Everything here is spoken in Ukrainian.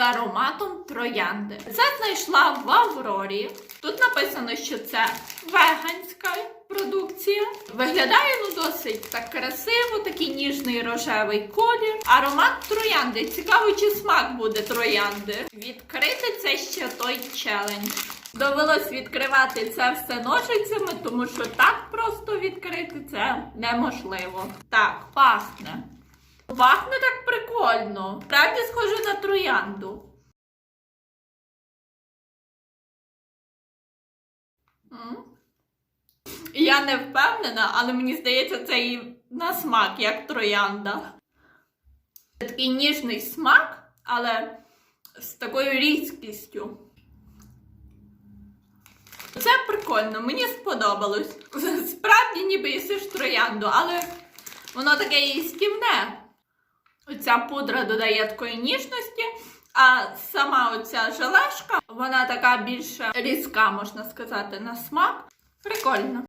ароматом троянди. Це знайшла в Аврорі. Тут написано, що це веганська продукція. Виглядає ну досить так красиво, такий ніжний рожевий колір. Аромат троянди. Цікаво, чи смак буде троянди. Відкрити це ще той челендж. Довелось відкривати це все ножицями, тому що так просто відкрити це неможливо. Так, пахне. Пахне так прикольно. Справді схоже на троянду. Я не впевнена, але мені здається, це і на смак, як троянда. Це такий ніжний смак, але з такою різкістю. Це прикольно, мені сподобалось. Справді ніби їсиш троянду, але воно таке їстівне. Оця пудра додає такої ніжності, а сама оця желешка, вона така більш різка, можна сказати, на смак. Прикольно.